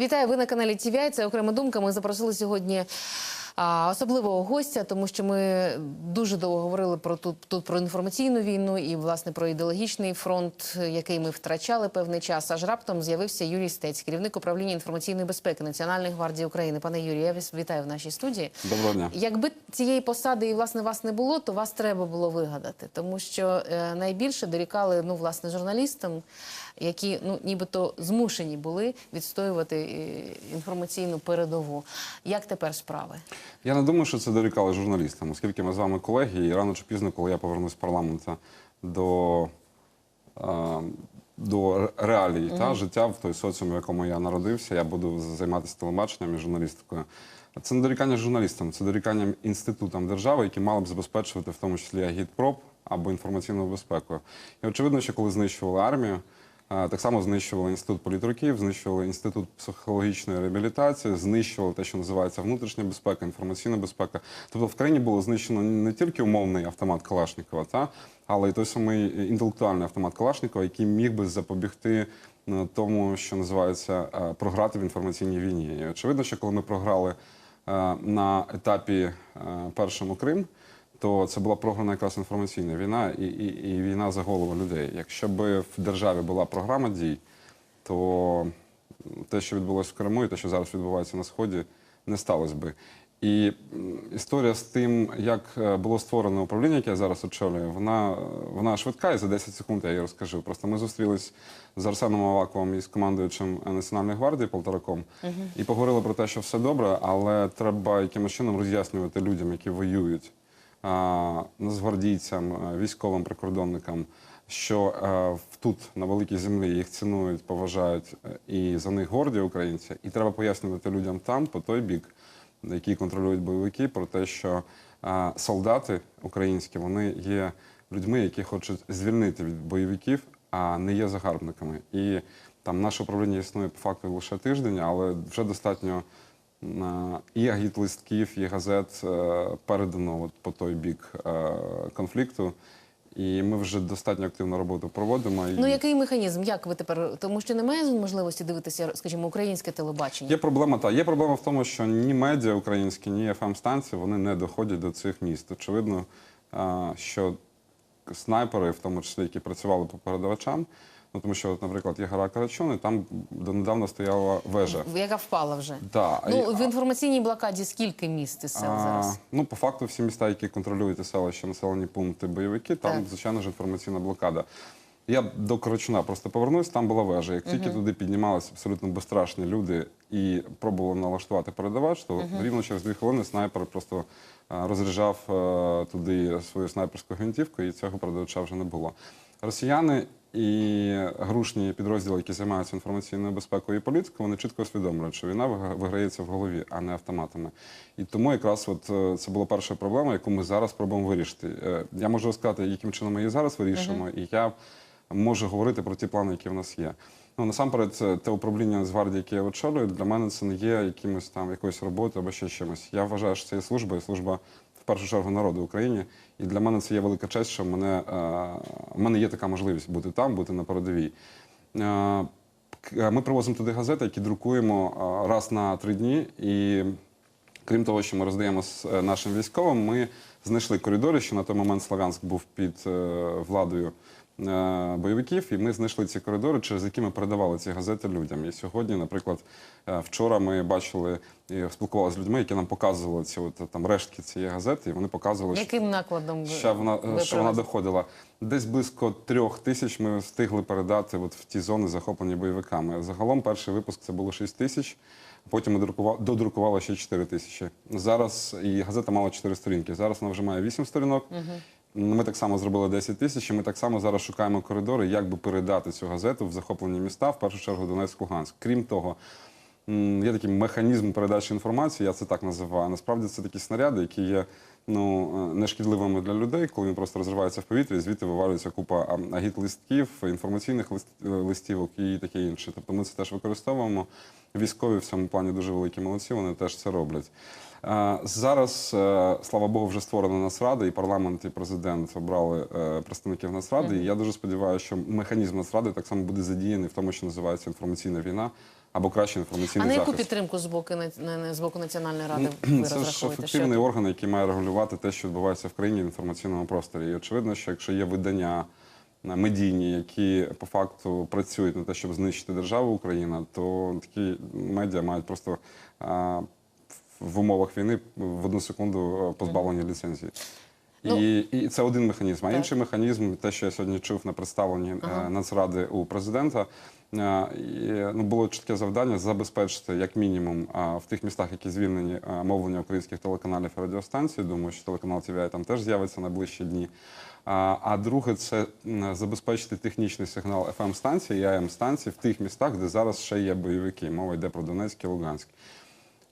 Вітаю, ви на каналі TVI. Це окрема думка. Ми запросили сьогодні а, особливого гостя, тому що ми дуже довго говорили про тут, тут про інформаційну війну і власне про ідеологічний фронт, який ми втрачали певний час. Аж раптом з'явився Юрій Стець, керівник управління інформаційної безпеки Національної гвардії України. Пане Юрію, я вас вітаю в нашій студії. Доброго дня. Якби цієї посади і власне вас не було, то вас треба було вигадати, тому що е, найбільше дорікали ну власне журналістам, які ну нібито змушені були відстоювати е, інформаційну передову. Як тепер справи? Я не думаю, що це дорікали журналістам, оскільки ми з вами колеги, і рано чи пізно, коли я повернусь з парламенту до, е, до реалій та життя в той соціумі, в якому я народився, я буду займатися телебаченням і журналістикою. Це не дорікання журналістам, це дорікання інститутам держави, які мали б забезпечувати в тому числі агітпроп або інформаційну безпеку. І очевидно, що коли знищували армію. Так само знищували інститут політруків, знищували інститут психологічної реабілітації, знищували те, що називається внутрішня безпека, інформаційна безпека. Тобто в країні було знищено не тільки умовний автомат Калашникова, та але й той самий інтелектуальний автомат Калашникова, який міг би запобігти е, тому, що називається е, програти в інформаційній війні. І очевидно, що коли ми програли е, на етапі першому Крим то це була програна якраз інформаційна війна і, і, і війна за голову людей. Якщо б в державі була програма дій, то те, що відбулося в Криму, і те, що зараз відбувається на сході, не сталося би. І історія з тим, як е, було створено управління, яке я зараз очолюю, вона, вона швидка, і за 10 секунд я її розкажу. Просто ми зустрілись з Арсеном Аваковим і з командуючим Національної гвардії Полтораком і поговорили про те, що все добре, але треба якимось чином роз'яснювати людям, які воюють, нацгвардійцям, військовим прикордонникам, що е, тут на великій землі їх цінують, поважають е, і за них горді українці. І треба пояснювати людям там, по той бік, які контролюють бойовики, про те, що е, солдати українські вони є людьми, які хочуть звільнити від бойовиків, а не є загарбниками. І там наше управління існує по факту лише тиждень, але вже достатньо е, і агіт-листків, і газет е, передано от по той бік е, конфлікту. І ми вже достатньо активну роботу проводимо. І Ну який механізм? Як ви тепер? Тому що немає можливості дивитися, скажімо, українське телебачення. Є проблема та є проблема в тому, що ні медіа українські, ні fm станції вони не доходять до цих міст. Очевидно, що снайпери, в тому числі, які працювали по передавачам, ну тому що, наприклад, є гора Карачун, і там донедавна стояла вежа. Яка впала вже? Да, Ну в інформаційній блокаді скільки міст і сел а, зараз? Ну, по факту, всі міста, які контролюють селища, населені пункти, бойовики, там, Так. звичайно ж, інформаційна блокада. Я до Корочуна просто повернусь, там була вежа. Як тільки туди піднімалися абсолютно безстрашні люди і пробували налаштувати передавач, то рівно через дві хвилини снайпер просто розряджав е, туди свою снайперську гвинтівку, і цього передавача вже не було. Росіяни і грушні підрозділи, які займаються інформаційною безпекою і політикою, вони чітко усвідомлюють, що війна виграється в голові, а не автоматами. І тому якраз от е, це була перша проблема, яку ми зараз пробуємо вирішити. Е, Я можу розказати, яким чином ми її зараз вирішуємо, і я можу говорити про ті плани, які в нас є. Ну насамперед, те управління з гвардії, яке я очолюю, для мене це не є якимось там якоюсь роботою або ще чимось. Я вважаю, що це є служба, і служба першу чергу народу України. І для мене це є велика честь, що в мене, е, в мене є така можливість бути там, бути на передовій. Е, Ми привозимо туди газети, які друкуємо е, раз на три дні. І крім того, що ми роздаємо з е, нашим військовим, ми знайшли коридори, що на той момент Славянськ був під е, владою е, бойовиків, і ми знайшли ці коридори, через які ми передавали ці газети людям. І сьогодні, наприклад, е, вчора ми бачили і спілкувалися з людьми, які нам показували ці от, там рештки цієї газети, і вони показували, що накладом ви, що вона, ви що вона доходила. Десь близько трьох тисяч ми встигли передати от в ті зони, захоплені бойовиками. Загалом перший випуск це було 6 тисяч. Потім ми друкували, додрукували ще 4 тисячі. Зараз і газета мала 4 сторінки. Зараз вона вже має 8 сторінок. Ми так само зробили 10 тисяч. і Ми так само зараз шукаємо коридори, як би передати цю газету в захоплені міста, в першу чергу Донецьк, Луганськ. Крім того, є такий механізм передачі інформації, я це так називаю. Насправді це такі снаряди, які є ну, е, нешкідливими для людей, коли він просто розривається в повітрі, і звідти вивалюється купа агіт-листків, інформаційних е, листівок і таке інше. Тобто ми це теж використовуємо. Військові в цьому плані дуже великі молодці, вони теж це роблять. Зараз, е, слава Богу, вже створена Нацрада, і парламент, і президент обрали е, представників Нацради. І я дуже сподіваюся, що механізм Нацради так само буде задіяний в тому, що називається інформаційна війна або кращий А на яку захист. підтримку з боку з боку національної ради ви Це ж? Що ефективний орган, який має регулювати те, що відбувається в країні в інформаційному просторі. І очевидно, що якщо є видання медійні, які по факту працюють на те, щоб знищити державу Україна, то такі медіа мають просто в умовах війни в одну секунду е, позбавлені ліцензії. Ну, і, і це один механізм. А так. інший механізм, те, що я сьогодні чув на представленні е, Нацради у президента, е, ну, було чітке завдання забезпечити як мінімум е, в тих містах, які звільнені мовлення українських телеканалів і радіостанцій. Думаю, що телеканал TVI там теж з'явиться найближчі дні. А, а друге, це забезпечити технічний сигнал fm станції і am станції в тих містах, де зараз ще є бойовики. Мова йде про Донецьк і Луганськ.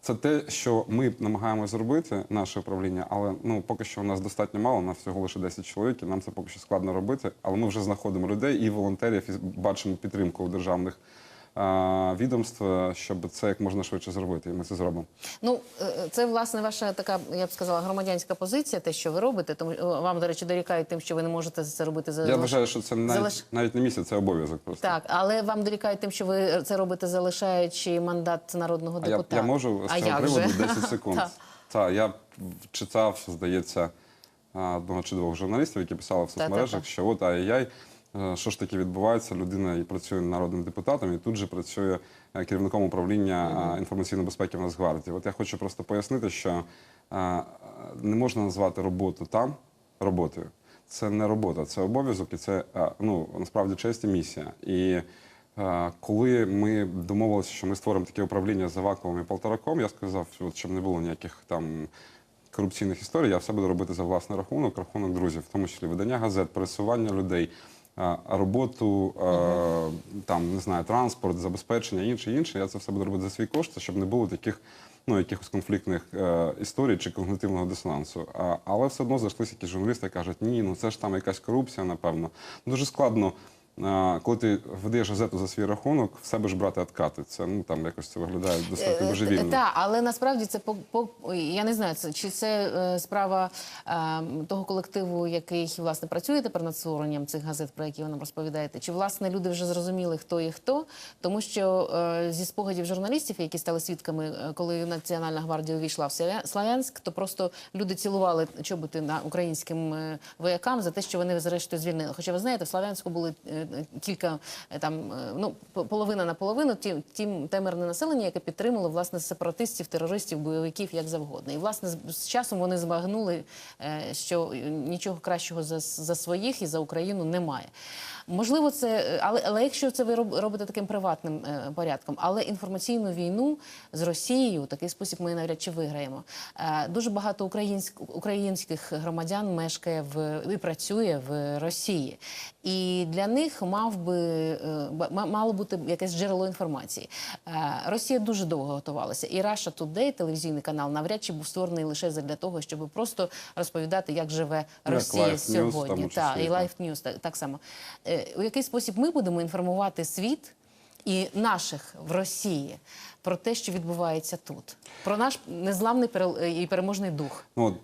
Це те, що ми намагаємося зробити, наше управління, але ну поки що у нас достатньо мало, у нас всього лише 10 чоловік, і нам це поки що складно робити. Але ми вже знаходимо людей і волонтерів, і бачимо підтримку у державних відомств, щоб це як можна швидше зробити. І ми це зробимо. Ну, е, це власне ваша така, я б сказала, громадянська позиція, те, що ви робите. Тому е, вам, до речі, дорікають тим, що ви не можете це робити за Я вважаю, що це навіть, залиш- навіть не місяць, це обов'язок просто. Так, але вам дорікають тим, що ви це робите, залишаючи мандат народного А я, депутата. я можу з цього приводу 10 секунд. Так. Я читав, здається, одного чи двох журналістів, які писали в соцмережах, що от ай-яй, е, що ж таке відбувається, людина і працює народним депутатом, і тут же працює е, керівником управління е, інформаційної безпеки в Нацгвардії. От я хочу просто пояснити, що е, не можна назвати роботу там роботою. Це не робота, це обов'язок, і це е, ну насправді честь і місія. І Е, Коли ми домовилися, що ми створимо таке управління за Аваковим і Полтораком, я сказав, от, щоб не було ніяких там корупційних історій, я все буду робити за власний рахунок, рахунок друзів, в тому числі видання газет, пересування людей, е, роботу, е, там не знаю, транспорт, забезпечення, інше, інше. Я це все буду робити за свій кошти, щоб не було таких. Ну, якихось конфліктних е, історій чи когнитивного дисонансу. Але все одно зайшлися якісь журналісти кажуть, ні, ну це ж там якась корупція, напевно. Дуже складно Коли ти видаєш газету за свій рахунок, в себе ж брати откати. Це ну там якось це виглядає достатньо божевільно. Так, але насправді це по, по я не знаю, це чи це е, справа е, того колективу, який власне працює тепер над створенням цих газет, про які ви нам розповідаєте. Чи власне люди вже зрозуміли, хто є хто? Тому що е, зі спогадів журналістів, які стали свідками, е, коли Національна гвардія увійшла в Славя- Славянськ, то просто люди цілували чоботи на українським е, воякам за те, що вони зрештою звільнили. Хоча ви знаєте, в Славянську були е, кілька е, там, е, ну по- половина на половину, ті, тім те мирне населення, яке підтримало власне сепаратистів, терористів, бойовиків як завгодно. І власне з, часом вони збагнули, е, що нічого кращого за, за своїх і за Україну немає. Можливо, це але, але якщо це ви роб- робите таким приватним порядком, але інформаційну війну з Росією такий спосіб ми навряд чи виграємо. Дуже багато українськ, українських громадян мешкає в і працює в Росії, і для них мав би е, мало бути якесь джерело інформації. Е, Росія дуже довго готувалася, і Russia Today, телевізійний канал, навряд чи був створений лише для того, щоб просто розповідати, як живе Росія News, в сьогодні. тому Та, і. Life News так, так само. Е, У який спосіб ми будемо інформувати світ і наших в Росії про те, що відбувається тут, про наш незламний і переможний дух. Ну,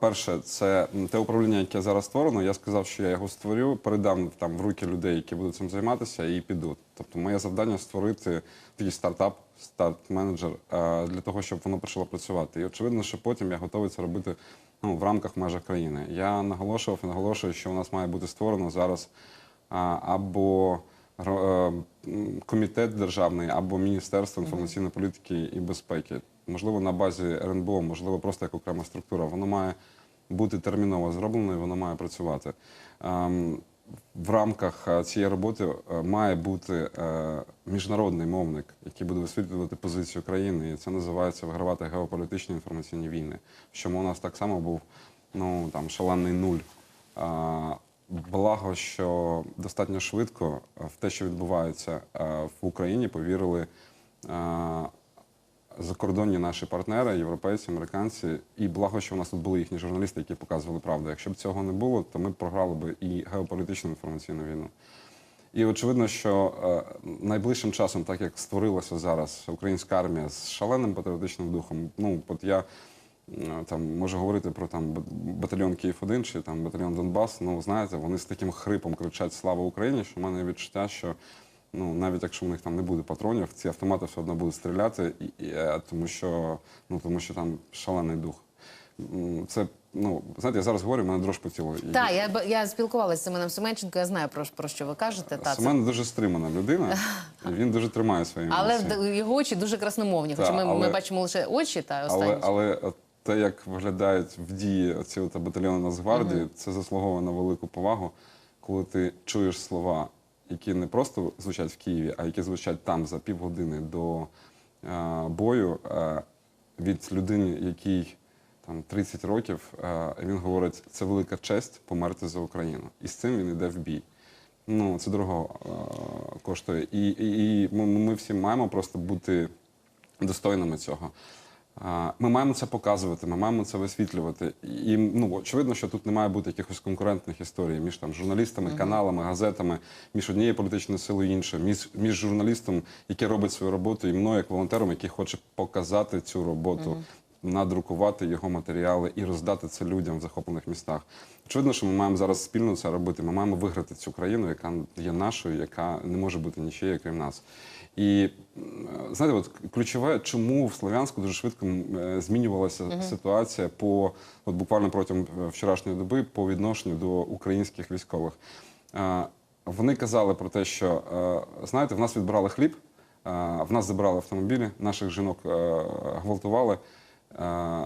перше, це те управління, яке зараз створено. Я сказав, що я його створю, передам там в руки людей, які будуть цим займатися, і підуть. Тобто, моє завдання створити такий стартап, старт-менеджер е, для того, щоб воно почало працювати. І очевидно, що потім я готовий це робити ну, в рамках межах країни. Я наголошував і наголошую, що у нас має бути створено зараз або е, комітет державний, або Міністерство інформаційної політики і безпеки. Можливо, на базі РНБО, можливо, просто як окрема структура. Воно має бути терміново зроблено і воно має працювати. Ем, В рамках е, цієї роботи е, має бути е, міжнародний мовник, який буде висвітлювати позицію країни, і це називається вигравати геополітичні інформаційні війни. В чому у нас так само був ну там шалений нуль. Благо, що достатньо швидко в те, що відбувається в Україні, повірили закордонні наші партнери, європейці, американці. І благо, що у нас тут були їхні журналісти, які показували правду. Якщо б цього не було, то ми програли б і геополітичну інформаційну війну. І очевидно, що е, найближчим часом, так як створилася зараз українська армія з шаленим патріотичним духом, ну от я е, там можу говорити про там батальйон Київ 1 чи там батальйон Донбас. Ну знаєте, вони з таким хрипом кричать Слава Україні! що в мене відчуття, що Ну, навіть якщо в них там не буде патронів, ці автомати все одно будуть стріляти, і, і, е, тому, що, ну, тому що там шалений дух. Це, ну, знаєте, я зараз говорю, мене дрож по тілу. І- Так, я, я спілкувалася з Семеном Семенченко, я знаю про, про що ви кажете. Та, це- Семен дуже стримана людина, і він дуже тримає свої Але емоції. в- його очі дуже красномовні. Хоча ми, ми бачимо лише очі та останні. Але, але те, як виглядають в дії ці батальйони Нацгвардії, це заслуговує на велику повагу, коли ти чуєш слова, які не просто звучать в Києві, а які звучать там за півгодини до е, бою е, від людини, якій там 30 років, е, він говорить, це велика честь померти за Україну. І з цим він йде в бій. Ну, це дорого е, коштує. І, і, і ми, ми всі маємо просто бути достойними цього. Ми маємо це показувати, ми маємо це висвітлювати. І ну, очевидно, що тут не має бути якихось конкурентних історій між там журналістами, каналами, газетами, між однією політичною силою і іншою, між, між журналістом, який робить свою роботу, і мною, як волонтером, який хоче показати цю роботу. Надрукувати його матеріали і роздати це людям в захоплених містах. Очевидно, що ми маємо зараз спільно це робити. Ми маємо виграти цю країну, яка є нашою, яка не може бути нічією, крім нас. І знаєте, от ключове, чому в Слов'янську дуже швидко е, змінювалася ситуація по от буквально протягом е, вчорашньої доби по відношенню до українських військових. Вони казали про те, що е, знаєте, в нас відбирали хліб, в нас забрали автомобілі, наших жінок гвалтували,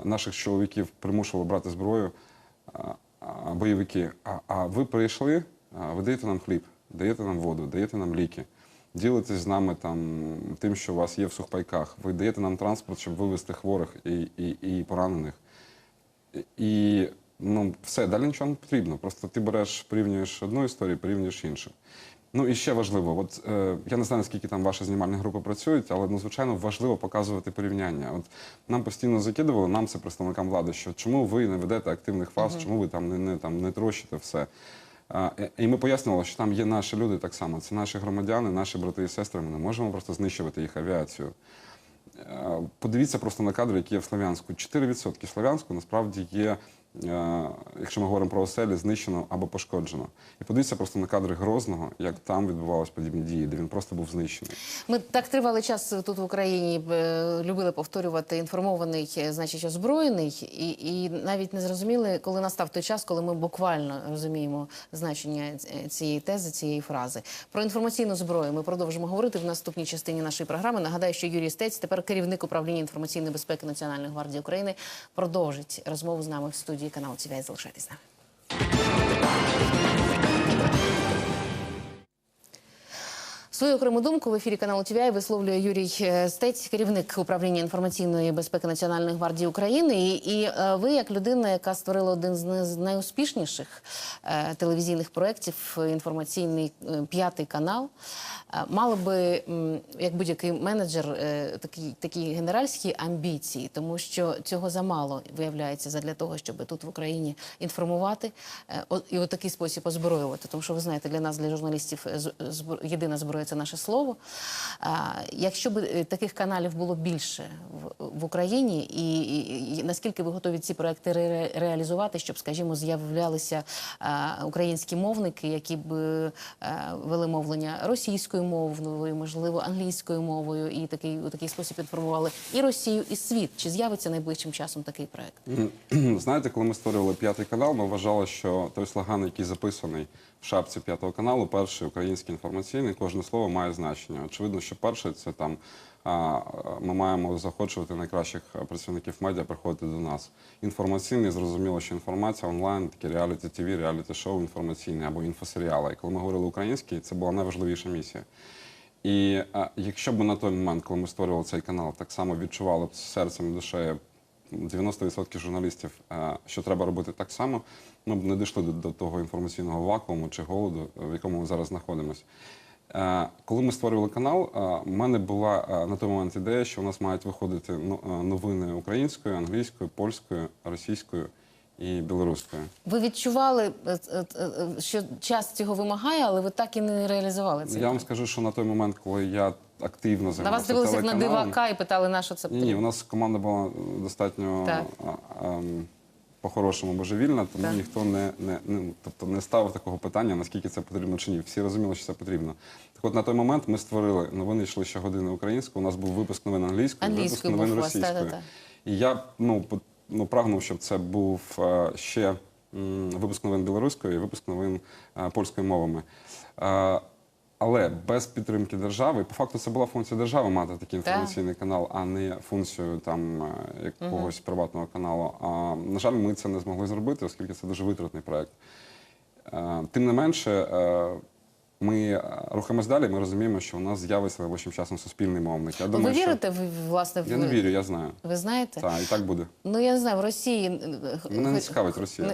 наших чоловіків примушували брати зброю бойовики. А, а ви прийшли, ви даєте нам хліб, даєте нам воду, даєте нам ліки, ділитесь з нами там тим, що у вас є в сухпайках. Ви даєте нам транспорт, щоб вивезти хворих і, і, і поранених. І ну, все, далі нічого не потрібно. Просто ти береш, порівнюєш одну історію, порівнюєш іншу. Ну і ще важливо, от е, я не знаю, наскільки там ваші знімальні групи працюють, але ну, звичайно важливо показувати порівняння. От нам постійно закидували, нам це представникам влади, що чому ви не ведете активних фаз, чому ви там не, не там не трощите все. І- ми пояснювали, що там є наші люди так само. Це наші громадяни, наші брати і сестри. Ми не можемо просто знищувати їх авіацію. Е, Подивіться просто на кадри, які є в Слов'янську. 4% Слов'янську насправді є, якщо ми говоримо про оселі, знищено або пошкоджено. І подивіться просто на кадри Грозного, як там відбувалися подібні дії, де він просто був знищений. Ми так тривалий час тут в Україні е, любили повторювати інформований, е, значить озброєний, і, і навіть не зрозуміли, коли настав той час, коли ми буквально розуміємо значення цієї тези, цієї фрази. Про інформаційну зброю ми продовжимо говорити в наступній частині нашої програми. Нагадаю, що Юрій Стець, тепер керівник управління інформаційної безпеки Національної гвардії України, продовжить розмову з нами в студії каналу ТВ. Залишайтесь з нами. Свою окрему думку в ефірі каналу ТВІ висловлює Юрій е, Стець, керівник управління інформаційної безпеки Національної гвардії України. І, і е, ви, як людина, яка створила один з найуспішніших е, телевізійних проєктів, інформаційний п'ятий канал, мали би, як будь-який менеджер, е, такі, такі генеральські амбіції, тому що цього замало виявляється задля того, щоб тут в Україні інформувати і у такий спосіб озброювати. Тому що ви знаєте, для нас, для журналістів, з- єдина зброя наше слово. Якщо б е, таких каналів було більше в, Україні, і, наскільки ви готові ці проекти ре- реалізувати, щоб, скажімо, з'являлися українські мовники, які б е, вели мовлення російською мовою, можливо, англійською мовою, і такий у такий спосіб інформували і Росію, і світ. Чи з'явиться найближчим часом такий проект? Знаєте, коли ми створювали п'ятий канал, ми вважали, що той слоган, який записаний шапці п'ятого каналу, перший український інформаційний, кожне слово має значення. Очевидно, що перше це там ми маємо заохочувати найкращих працівників медіа приходити до нас. Інформаційний, зрозуміло, що інформація онлайн, такі реаліті ТВ, реаліті шоу інформаційні або інфосеріали. І коли ми говорили український, це була найважливіша місія. І якщо б на той момент, коли ми створювали цей канал, так само відчували б серцем і душею 90% журналістів, е, що треба робити так само, ми б не дійшли до, того інформаційного вакууму чи голоду, в якому ми зараз знаходимося. Е, Коли ми створювали канал, в мене була е, на той момент ідея, що у нас мають виходити ну, е, новини українською, англійською, польською, російською і білоруською. Ви відчували, е, е, е, що час цього вимагає, але ви так і не реалізували це. Я вам скажу, що на той момент, коли я активно На вас дивилися як на дивака і питали, на що це Ні, ні, у нас команда була достатньо по-хорошому божевільна, тому Так. ніхто не, не, не, тобто не ставив такого питання, наскільки це потрібно чи ні. Всі розуміли, що це потрібно. Так от на той момент ми створили новини йшли щогодини українською. У нас був випуск новин англійською, випуск новин був у вас, російською. та-та-та. І я ну, ну, прагнув, щоб це був е, ще випуск новин білоруською і випуск новин е, польською мовами. Е, але без підтримки держави, по факту це була функція держави мати такий інформаційний канал, а не функцію там якогось приватного каналу. А на жаль, ми це не змогли зробити, оскільки це дуже витратний проект. Тим не менше, ми е, рухаємось далі. Ми розуміємо, що у нас з'явиться найближчим часом суспільний мовник. Я Ви думаю, вірите в власне в я не вірю, я знаю. Ви знаєте? Так, і так буде. Ну я не знаю, в Росії Мене не цікавить Росія.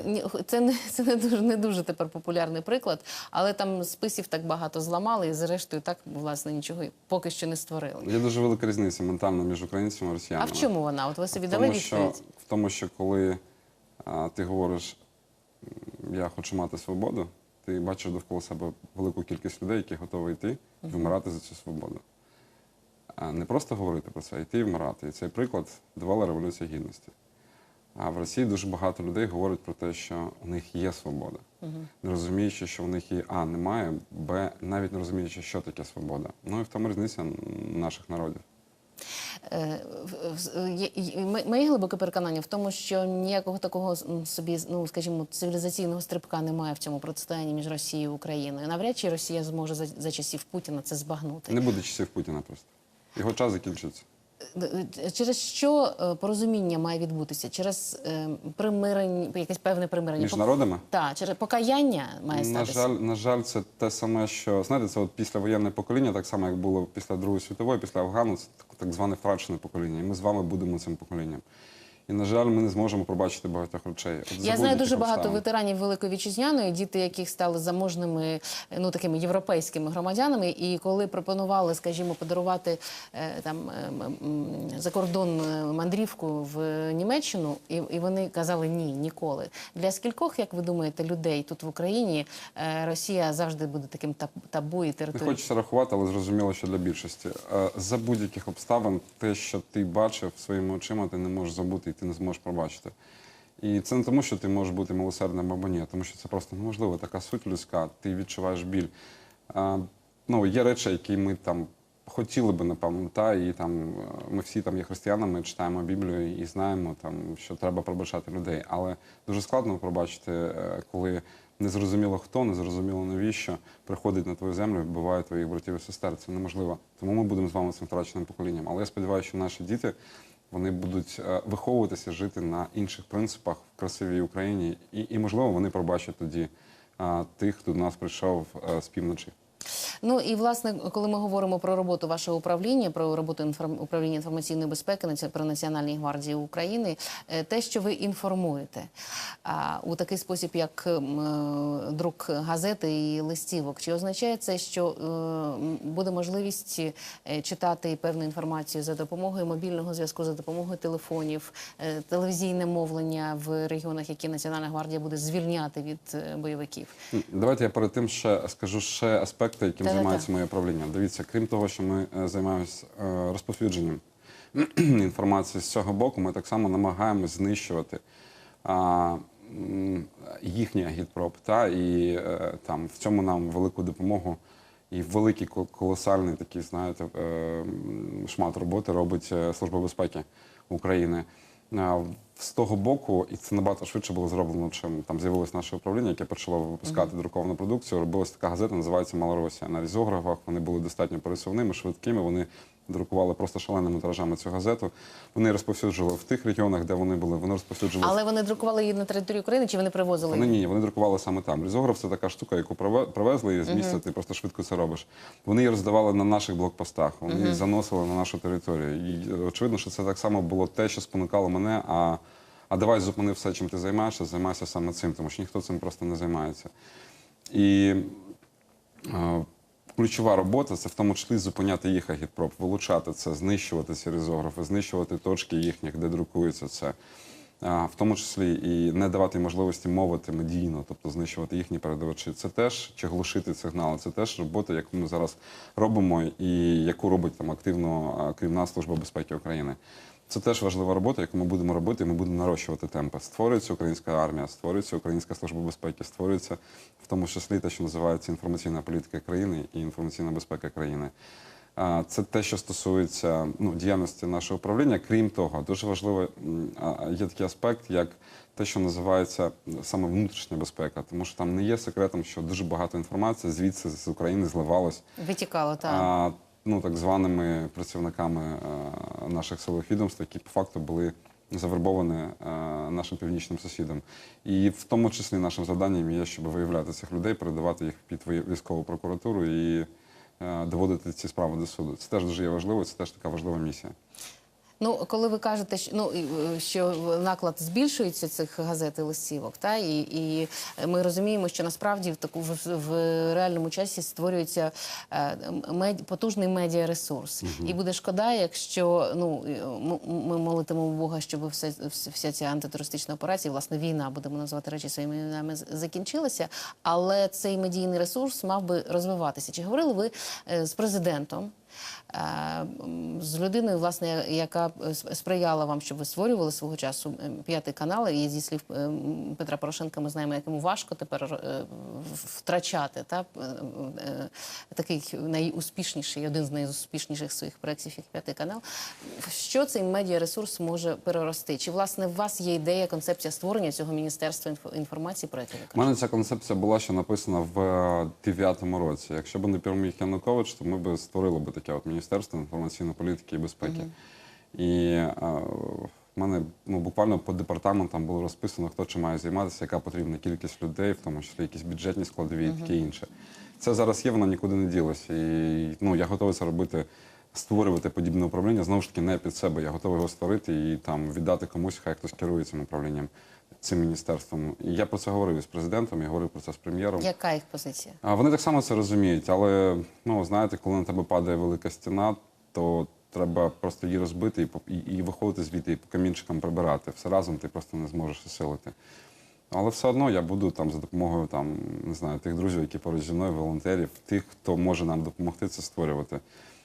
Це не це не дуже не дуже тепер популярний приклад, але там списів так багато зламали, і зрештою так власне нічого поки що не створили. Є дуже велика різниця ментальна між українцями і росіянами. А в чому вона? От ви собі В дали тому, що, в тому, що коли а, ти говориш, я хочу мати свободу, ти бачиш довкола себе велику кількість людей, які готові йти і вмирати за цю свободу. А не просто говорити про це, а йти і вмирати. І цей приклад давала Революція Гідності. А в Росії дуже багато людей говорять про те, що у них є свобода, не розуміючи, що у них її А немає, Б, навіть не розуміючи, що таке свобода. Ну і в тому різниця наших народів. Е, м- Моє глибоке переконання в тому, що ніякого такого собі, ну скажімо, цивілізаційного стрибка немає в цьому протистоянні між Росією і Україною. Навряд чи Росія зможе за, за часів Путіна це збагнути. Не буде часів Путіна просто. Його час закінчиться. Е, Через що е, порозуміння має відбутися? Через е, примирення, якесь певне примирення? Між народами? Так, через покаяння має На жаль, на жаль, це те саме, що знаєте, це от післявоєнне покоління, так само як було після Другої світової, після Афгану, це так зване втрачене покоління. І ми з вами будемо цим поколінням. І на жаль, ми не зможемо побачити багатьох речей. От Я знаю дуже багато обставин. ветеранів Великої вітчизняної, діти, яких стали заможними, ну такими європейськими громадянами. І коли пропонували, скажімо, подарувати е, там е, за кордон е, мандрівку в Німеччину, і, і вони казали ні, ніколи. Для скількох, як ви думаєте, людей тут в Україні Росія завжди буде таким таб- табу і Не хочеться рахувати, але зрозуміло, що для більшості. За будь-яких обставин, те, що ти бачив своїми очима, ти не можеш забути ти не зможеш пробачити. І це не тому, що ти можеш бути милосердним або ні, тому що це просто неможливо. Така суть людська, ти відчуваєш біль. Е, Ну, є речі, які ми там хотіли би, напевно, та, і там е, ми всі там є християнами, читаємо Біблію і знаємо, там, що треба пробачати людей. Але дуже складно пробачити, е, коли незрозуміло хто, незрозуміло навіщо приходить на твою землю вбиває твоїх братів і сестер. Це неможливо. Тому ми будемо з вами цим втраченим поколінням. Але я сподіваюся, що наші діти вони будуть е, виховуватися, жити на інших принципах в красивій Україні, і, і можливо, вони пробачать тоді тих, хто до нас прийшов е, з півночі. Ну і власне, коли ми говоримо про роботу вашого управління, про роботу інформ... управління інформаційної безпеки при Національній гвардії України, е, те, що ви інформуєте у такий спосіб, як е, друк газети і листівок, чи означає це, що е, буде можливість читати певну інформацію за допомогою мобільного зв'язку, за допомогою телефонів, телевізійне мовлення в регіонах, які Національна гвардія буде звільняти від бойовиків? Давайте я перед тим ще скажу ще аспекти, Та-та-та. Займається моє управління. Дивіться, крім того, що ми е, займаємось е, розповсюдженням інформації з цього боку, ми так само намагаємось знищувати їхній агітпроп. Та, і е, там в цьому нам велику допомогу і великий колосальний такий, знаєте, шмат роботи робить Служба безпеки України. З того боку, і це набагато швидше було зроблено, чим там з'явилось наше управління, яке почало випускати друковану продукцію. Робилась така газета, називається Малоросія. На різографах вони були достатньо пересувними, швидкими. Вони друкували просто шаленими тиражами цю газету. Вони розповсюджували в тих регіонах, де вони були. Вони розповсюджували Але вони друкували її на території України, чи вони привозили? вони ні, вони друкували саме там. Різограф це така штука, яку приве- привезли і з місця ти просто швидко це робиш. Вони її роздавали на наших блокпостах, вони її заносили на нашу територію. І е, очевидно, що це так само було те, що спонукало мене. А, а давай зупини все, чим ти займаєшся, займайся саме цим, тому що ніхто цим просто не займається. І е, ключова робота це в тому числі зупиняти їх агітпроп, вилучати це, знищувати ці різографи, знищувати точки їхніх, де друкується це. В тому числі і не давати можливості мовити медійно, тобто знищувати їхні передавачі. Це теж чи глушити сигнали. Це теж робота, яку ми зараз робимо, і яку робить там активно, а, крім нас, Служба безпеки України. Це теж важлива робота, яку ми будемо робити, і ми будемо нарощувати темпи. Створюється українська армія, створюється Українська служба безпеки, створюється в тому числі те, що називається інформаційна політика країни і інформаційна безпека країни. Це те, що стосується ну, діяльності нашого управління. Крім того, дуже важливо є такий аспект, як те, що називається саме внутрішня безпека, тому що там не є секретом, що дуже багато інформації звідси з України зливалось Витікало, так. Ну, так званими працівниками а, наших силових відомств, які по факту були завербовані а, нашим північним сусідам. І в тому числі нашим завданням є, щоб виявляти цих людей, передавати їх під військову прокуратуру і а, доводити ці справи до суду. Це теж дуже є важливо, це теж така важлива місія. Ну, коли ви кажете, що ну е, що наклад збільшується цих газет і листівок, та і, і ми розуміємо, що насправді в таку в, в реальному часі створюється е, мед, потужний медіаресурс. І буде шкода, якщо ну ми молитимо Бога, щоб все, вся ця антитерористична операція, власне, війна, будемо називати речі своїми іменами, закінчилася. Але цей медійний ресурс мав би розвиватися. Чи говорили ви е, з президентом? Е, з людиною, власне, яка е, сприяла вам, щоб ви створювали свого часу п'ятий канал. І зі слів Петра Порошенка, ми знаємо, як йому важко тепер е, втрачати та такий найуспішніший, один з найуспішніших своїх проєктів, як п'ятий канал. Що цей медіаресурс може перерости? Чи власне у вас є ідея, концепція створення цього міністерства інформації, про яке ви У мене ця концепція була ще написана в е, дев'ятому році. Якщо б не переміг Янукович, то ми б створили б таке от міністерство інформаційної політики і безпеки. І е, в мене ну, буквально по департаментам було розписано, хто чим має займатися, яка потрібна кількість людей, в тому числі якісь бюджетні складові і таке інше. Це зараз є, воно нікуди не ділося. І ну, я готовий це робити. Створювати подібне управління знову ж таки не під себе. Я готовий його створити і там віддати комусь, хай хтось керує цим управлінням, цим міністерством. І я про це говорив із президентом, я говорив про це з прем'єром. Яка їх позиція? А вони так само це розуміють, але ну знаєте, коли на тебе падає велика стіна, то треба просто її розбити і, і, і виходити звідти і по камінчикам прибирати. Все разом ти просто не зможеш осилити. Але все одно я буду там за допомогою там, не знаю, тих друзів, які поруч зі мною, волонтерів, тих, хто може нам допомогти це створювати.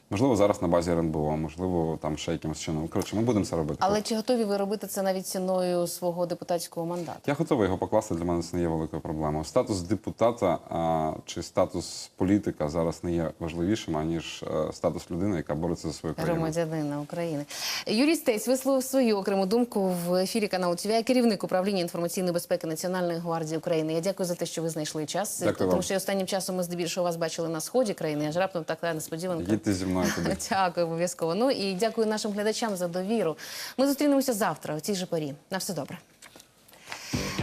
Можливо, зараз на базі РНБО, можливо, там ще якимось чином. Коротше, ми будемо це робити. Але чи готові ви робити це навіть ціною свого депутатського мандату? Я готовий його покласти. Для мене це не є великою проблемою. Статус депутата а, чи статус політика зараз не є важливішим, аніж е, статус людини, яка бореться за свою країну. Громадянина України. Юрій Стець висловив свою окрему думку в ефірі каналу ТВ, керівник управління інформаційної безпеки Національної гвардії України. Я дякую за те, що ви знайшли час. Дякую тому вам. що останнім часом ми здебільшого вас бачили на сході країни. Аж раптом така несподіванка. Їдьте зі мною туди. Дякую, обов'язково. Ну і дякую нашим глядачам за довіру. Ми зустрінемося завтра у цій же порі. На все добре.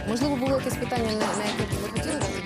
Можливо, було якесь питання, на, яке ви яке